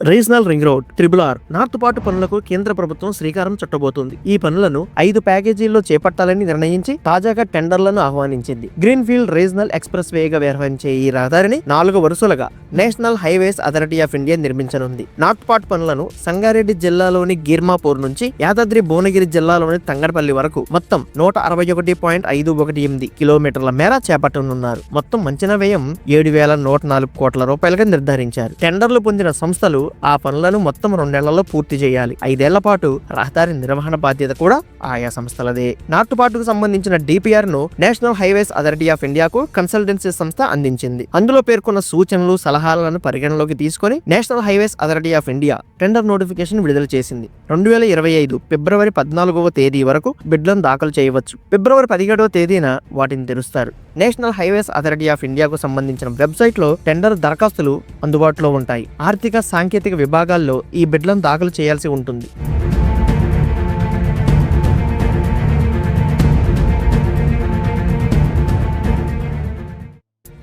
Regional ring road triple R. North పాటు పనులకు కేంద్ర ప్రభుత్వం శ్రీకారం చుట్టబోతోంది. ఈ పనులను ఐదు ప్యాకేజీల్లో చేపట్టాలని నిర్ణయించి తాజాగా టెండర్లను ఆహ్వానించింది. గ్రీన్ ఫీల్డ్ రీజనల్ ఎక్స్ప్రెస్ వేగా వ్యవహరించే ఈ రహదారిని నాలుగు వరుసలుగా national highways authority of India నిర్మించనుంది. North part పనులను సంగారెడ్డి జిల్లాలోని గిర్మాపూర్ నుంచి యాదాద్రి భువనగిరి జిల్లాలోని తంగడపల్లి వరకు మొత్తం నూట అరవై ఒకటి పాయింట్ ఐదు ఒకటి ఎనిమిది కిలోమీటర్ల మేర చేపట్టనున్నారు. మొత్తం అంచనా వ్యయం ఏడు వేల నూట నాలుగు కోట్ల రూపాయలుగా నిర్ధారించారు. టెండర్లు పొందిన సంస్థలు ఆ పనులను మొత్తం రెండేళ్ళలో పూర్తి చేయాలి. ఐదేళ్ళ పాటు రహదారి నిర్వహణ బాధ్యత కూడా ఆయా సంస్థలదే. నాటుపాటుకు సంబంధించిన డిపిఆర్ను నేషనల్ హైవేస్ అథారిటీ ఆఫ్ ఇండియాకు కన్సల్టెన్సీ సంస్థ అందించింది. అందులో పేర్కొన్న సూచనలు సలహాలను పరిగణలోకి తీసుకొని national highways authority of India tender notification విడుదల చేసింది. రెండు వేల ఇరవై ఐదు ఫిబ్రవరి పద్నాలుగవ తేదీ వరకు బిడ్లను దాఖలు చేయవచ్చు. ఫిబ్రవరి పదిహేడవ తేదీన వాటిని తెరుస్తారు. నేషనల్ హైవేస్ అథారిటీ ఆఫ్ ఇండియాకు సంబంధించిన వెబ్సైట్లో టెండర్ దరఖాస్తులు అందుబాటులో ఉంటాయి. ఆర్థిక సాంకేతిక విభాగాల్లో ఈ బిడ్లను దాఖలు చేయాల్సి ఉంటుంది.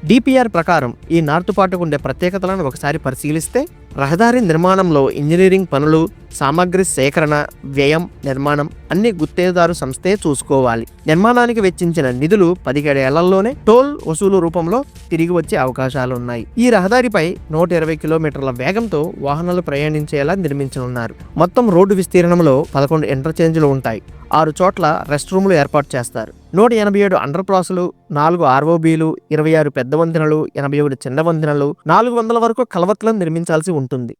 డిపిఆర్ ప్రకారం ఈ నార్త్ పాటుకు ఉండే ప్రత్యేకతలను ఒకసారి పరిశీలిస్తే రహదారి నిర్మాణంలో ఇంజనీరింగ్ పనులు సామాగ్రి సేకరణ వ్యయం నిర్మాణం అన్ని గుత్తేదారు సంస్థే చూసుకోవాలి. నిర్మాణానికి వెచ్చించిన నిధులు పదిహేడేళ్ళలోనే టోల్ వసూలు రూపంలో తిరిగి వచ్చే అవకాశాలు ఉన్నాయి ఈ రహదారిపై నూట ఇరవై కిలోమీటర్ల వేగంతో వాహనాలు ప్రయాణించేలా నిర్మించనున్నారు. మొత్తం రోడ్డు విస్తీర్ణంలో పదకొండు ఇంటర్చేంజ్లు ఉంటాయి. ఆరు చోట్ల రెస్ట్ రూములు ఏర్పాటు చేస్తారు. నూట ఎనభై ఏడు అండర్ క్రాసులు నాలుగు ఆర్ఓబీలు ఇరవై ఆరు పెద్ద వంతెనలు ఎనభై ఒకటి చిన్న వంతెనలు నాలుగు వందల వరకు కలవత్లను నిర్మించాల్సి ఉంటుంది. ఉంటుంది.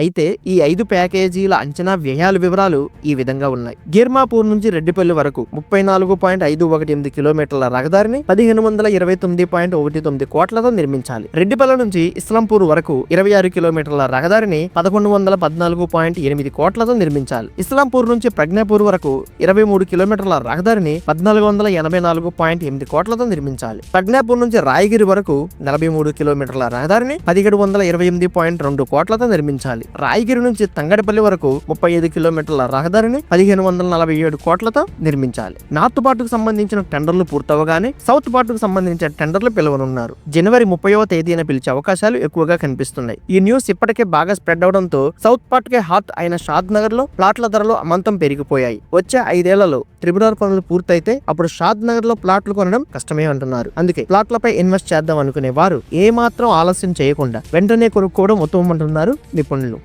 అయితే ఈ ఐదు ప్యాకేజీల అంచనా వ్యయాల వివరాలు ఈ విధంగా ఉన్నాయి. గిర్మాపూర్ నుంచి రెడ్డిపల్లి వరకు ముప్పై నాలుగు పాయింట్ ఐదు ఒకటి ఎనిమిది కిలోమీటర్ల రహదారిని పదిహేను వందల ఇరవై తొమ్మిది పాయింట్ ఒకటి తొమ్మిది కోట్లతో నిర్మించాలి. రెడ్డిపల్లి నుంచి ఇస్లాంపూర్ వరకు ఇరవై ఆరు కిలోమీటర్ల రహదారిని పదకొండు వందల పద్నాలుగు పాయింట్ ఎనిమిది కోట్లతో నిర్మించాలి. ఇస్లాంపూర్ నుంచి ప్రజ్ఞాపూర్ వరకు ఇరవై మూడు కిలోమీటర్ల రహదారిని పద్నాలుగు వందల ఎనభై నాలుగు పాయింట్ ఎనిమిది కోట్లతో నిర్మించాలి. ప్రజ్ఞాపూర్ నుంచి రాయగిరి వరకు నలభై మూడు కిలోమీటర్ల రహదారిని పదిహేడు వందల ఇరవై ఎనిమిది పాయింట్ రెండు కోట్లతో నిర్మించాలి. రాయగిరి నుంచి తంగడపల్లి వరకు ముప్పై ఐదు కిలోమీటర్ల రహదారిని పదిహేను వందల నలభై ఏడు కోట్లతో నిర్మించాలి. నార్త్ పార్టుకు సంబంధించిన టెండర్లు పూర్తవగానే సౌత్ పార్టుకు సంబంధించిన టెండర్లు పిలువనున్నారు. జనవరి ముప్పైవ తేదీన పిలిచే అవకాశాలు ఎక్కువగా కనిపిస్తున్నాయి. ఈ న్యూస్ ఇప్పటికే బాగా స్ప్రెడ్ అవడంతో సౌత్ పార్ట్కే హాట్ అయిన షాద్ నగర్లో ప్లాట్ల ధరలు అమంతం పెరిగిపోయాయి. వచ్చే ఐదేళ్ళలో త్రిపురార్ పనులు పూర్తయితే అప్పుడు షాద్ నగర్లో ప్లాట్లు కొనడం కష్టమే అంటున్నారు. అందుకే ప్లాట్లపై ఇన్వెస్ట్ చేద్దాం అనుకునే వారు ఏ మాత్రం ఆలస్యం చేయకుండా వెంటనే కొనుక్కోవడం ఉత్తమం అంటున్నారు నిపుణులు.